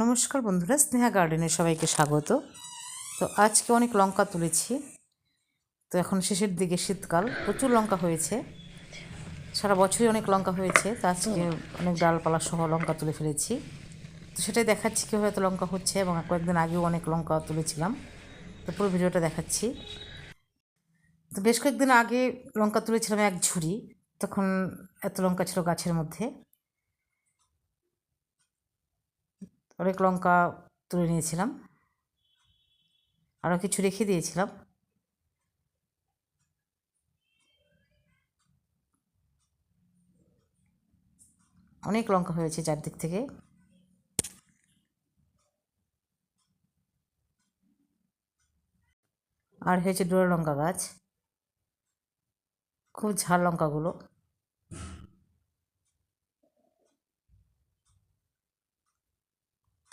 নমস্কার বন্ধুরা, স্নেহা গার্ডেনে সবাইকে স্বাগত। তো আজকে অনেক লঙ্কা তুলেছি। তো এখন শেষের দিকে শীতকাল, প্রচুর লঙ্কা হয়েছে। সারা বছরই অনেক লঙ্কা হয়েছে, তো আজকে অনেক ডালপালা সহ লঙ্কা তুলে ফেলেছি। তো সেটাই দেখাচ্ছি কীভাবে এত লঙ্কা হচ্ছে এবং কয়েকদিন আগেও অনেক লঙ্কা তুলেছিলাম। তো পুরো ভিডিওটা দেখাচ্ছি। তো বেশ কয়েকদিন আগে লঙ্কা তুলেছিলাম এক ঝুড়ি, তখন এত লঙ্কা ছিল গাছের মধ্যে। অনেক লঙ্কা তুলে নিয়েছিলাম। আরও কিছু রেখে দিয়েছিলাম। অনেক লঙ্কা হয়েছে চারদিক থেকে। আর হয়েছে ডোরা লঙ্কা গাছ। খুব ঝাল লঙ্কাগুলো।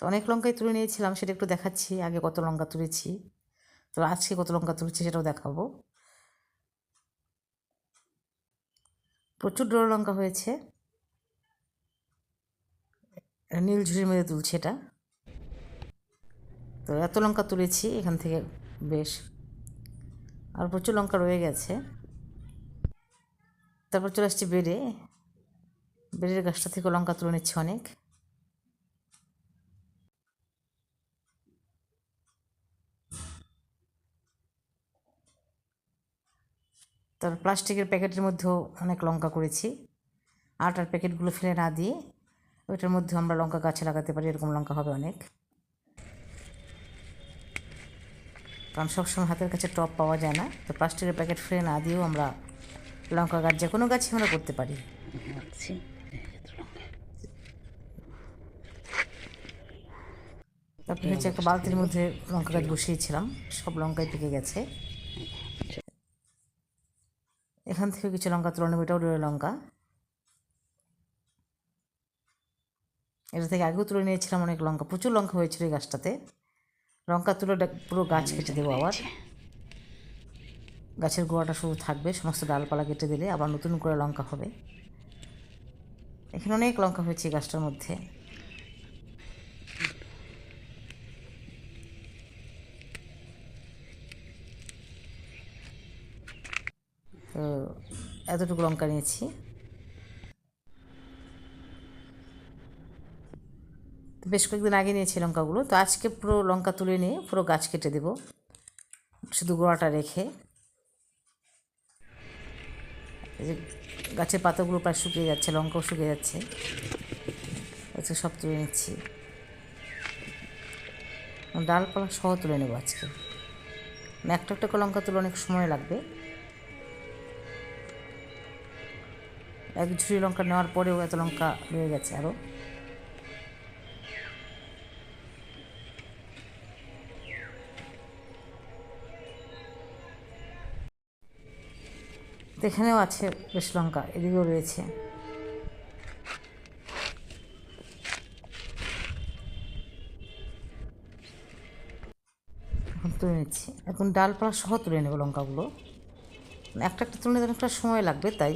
তো অনেক লঙ্কাই তুলে নিয়েছিলাম, সেটা একটু দেখাচ্ছি, আগে কত লঙ্কা তুলেছি। তো আজকে কত লঙ্কা তুলেছি সেটাও দেখাবো। প্রচুর ডোর লঙ্কা হয়েছে। নীল ঝুড়ির মধ্যে তুলছে এটা। তো এত লঙ্কা তুলেছি এখান থেকে বেশ। আর প্রচুর লঙ্কা রয়ে গেছে। তারপর চলে আসছি বেড়ে। বেড়ের গাছটা থেকে লঙ্কা তুলে নিচ্ছি অনেক। তারপর প্লাস্টিকের প্যাকেটের মধ্যেও অনেক লঙ্কা করেছি আটার প্যাকেটগুলো ফেলে না দিয়ে ওইটার মধ্যে আমরা লঙ্কা গাছে লাগাতে পারি এরকম লঙ্কা হবে অনেক। কারণ সবসময় হাতের কাছে টপ পাওয়া যায় না তো প্লাস্টিকের প্যাকেট ফেলে না দিয়েও আমরা লঙ্কা গাছ যে কোনো গাছে আমরা করতে পারি। আচ্ছা। তারপরে হচ্ছে একটা বালতির মধ্যে লঙ্কা গাছ বসিয়েছিলাম সব লঙ্কাই পেকে গেছে। এখান থেকে কিছু লঙ্কা তুলে নেব এটাও ডোরে লঙ্কা। এটা থেকে আগেও তুলে নিয়েছিলাম অনেক লঙ্কা প্রচুর লঙ্কা হয়েছিল এই গাছটাতে। লঙ্কা তুলে পুরো গাছ কেটে দেবো আবার। গাছের গোড়াটা শুধু থাকবে সমস্ত ডালপালা কেটে দিলে আবার নতুন করে লঙ্কা হবে। এখানে অনেক লঙ্কা হয়েছে এই গাছটার মধ্যে। তো এতটুকু লঙ্কা নিয়েছি। তো বেশ কয়েকদিন আগে নিয়েছি লঙ্কাগুলো। তো আজকে পুরো লঙ্কা তুলে নিয়ে পুরো গাছ কেটে দেব। শুধু গোড়াটা রেখে। যে গাছের পাতাগুলো প্রায় শুকিয়ে যাচ্ছে, লঙ্কাও শুকিয়ে যাচ্ছে। আজকে সব তুলে নিচ্ছি। ডালপালা সহ তুলে নেব আজকে। মানে একটা একটা লঙ্কা তুলে অনেক সময় লাগবে। এক ঝুড়ি লঙ্কা নেওয়ার পরেও এত লঙ্কা রয়ে গেছে আরও এখানেও আছে বেশ লঙ্কা, এদিকেও রয়েছে। এখন তুলে নিচ্ছি। এখন ডালপালা সহ তুলে নেব লঙ্কাগুলো। একটা একটা তুলে অনেকটা সময় লাগবে, তাই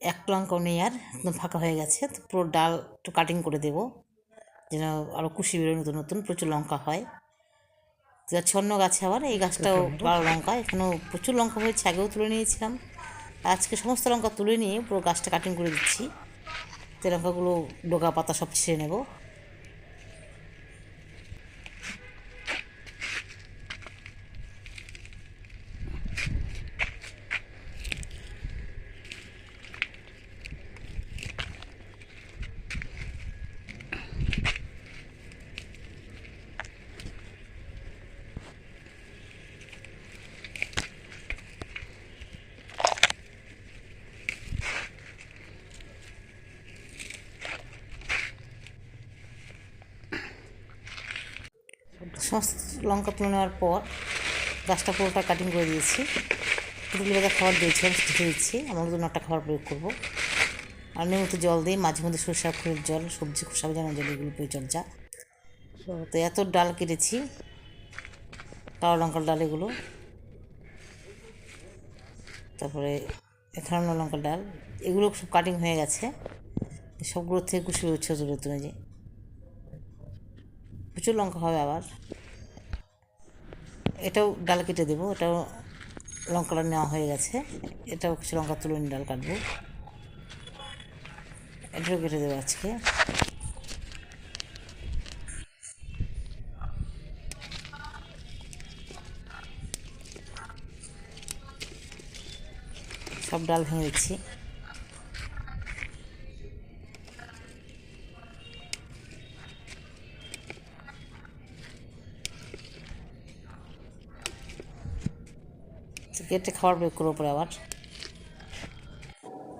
এক লঙ্কাও নেই আর একদম ফাঁকা হয়ে গেছে। তো পুরো ডাল একটু কাটিং করে দেব যেন আরও কুশি বেরোয় নতুন নতুন প্রচুর লঙ্কা হয়। যা ছন্ন অন্য গাছে আবার এই গাছটাও বারো লঙ্কা। এখানেও প্রচুর লঙ্কা হয়েছে আগেও তুলে নিয়েছিলাম। আজকে সমস্ত লঙ্কা তুলে নিয়ে পুরো গাছটা কাটিং করে দিচ্ছি। তে লঙ্কাগুলো ডোকা পাতা সব ছিঁড়ে নেব সমস্ত লঙ্কা তুলে নেওয়ার পর গাছটা পুরোটা কাটিং করে দিয়েছি। পুরুলি বাজার খাবার দিয়েছিলাম সেটা দিচ্ছি আমার জন্য একটা খাবার প্রয়োগ করব। আর নিয়মিত জল দিই মাঝে মধ্যে সরষা ফুলের জল, সবজি খোসা ভেজানো জল এগুলো পরিচর্যা। তো এত ডাল কেটেছি, কালো লঙ্কার ডাল এগুলো। তারপরে এখানে লঙ্কার ডাল, এগুলো সব কাটিং হয়ে গেছে। সবগুলোর থেকে কুশি হচ্ছে তুলে তুলে যে প্রচুর লঙ্কা হবে আবার। এটাও ডাল কেটে দেবো এটাও লঙ্কাটা নেওয়া হয়ে গেছে। এটাও কিছু লঙ্কা তুলে ডাল কাটবো। এটাও কেটে দেবো আজকে। সব ডাল ভেঙে দিচ্ছি। কেটে খাবার প্রয়োগ করব আবার।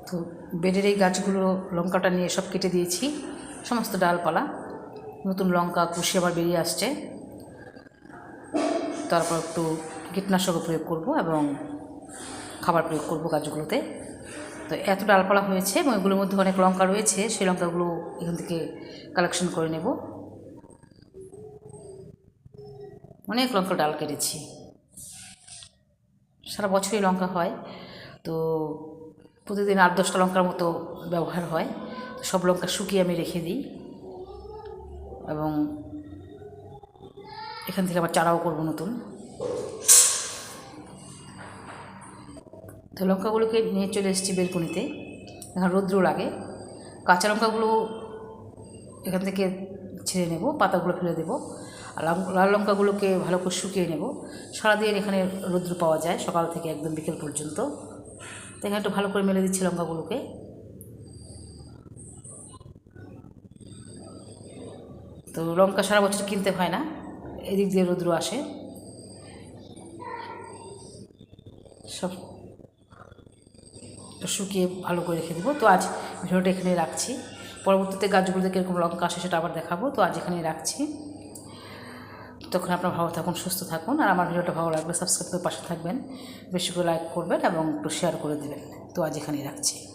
তো বেডের এই গাছগুলো, লঙ্কাটা নিয়ে সব কেটে দিয়েছি, সমস্ত ডালপালা। নতুন লঙ্কা কুশি আবার বেরিয়ে আসছে। তারপর একটু কীটনাশকও প্রয়োগ করব এবং খাবার প্রয়োগ করব গাছগুলোতে। তো এত ডালপালা হয়েছে এবং এগুলোর মধ্যে অনেক লঙ্কা রয়েছে, সেই লঙ্কাগুলো এখান থেকে কালেকশন করে নেব। অনেক লঙ্কা ডাল কেটেছি। সারা বছরই লঙ্কা হয়। তো প্রতিদিন আট, দশটা লঙ্কার মতো ব্যবহার হয়। সব লঙ্কা শুকিয়ে আমি রেখে দিই এবং এখান থেকে আবার চারাও করব নতুন। তো লঙ্কাগুলোকে নিয়ে চলে এসেছি বেলকুনিতে। এখন রৌদ্র লাগে। কাঁচা লঙ্কাগুলো এখান থেকে ছেড়ে নেব, পাতাগুলো ফেলে দেবো। লাল- লঙ্কাগুলোকে ভালো করে শুকিয়ে নেব। সারাদিন এখানে রৌদ্র পাওয়া যায়, সকাল থেকে একদম বিকেল পর্যন্ত। তো এখানে একটু ভালো করে মেলে দিচ্ছি লঙ্কাগুলোকে। তো লঙ্কা সারা বছর কিনতে হয় না, এদিক দিয়ে রৌদ্র আসে। সব শুকিয়ে ভালো করে রেখে দেবো। তো আজ ভিডিওটা এখানে রাখছি। পরবর্তীতে গাছগুলোতে কীরকম লঙ্কা আসে সেটা আবার দেখাবো। তো আজ এখানেই রাখছি। তখন আপনার ভালো থাকুন, সুস্থ থাকুন। আর আমার ভিডিওটা ভালো লাগলে সাবস্ক্রাইব করে পাশে থাকবেন। বেশি করে লাইক করবেন এবং একটু শেয়ার করে দেবেন। তো আজ এখানেই রাখছি।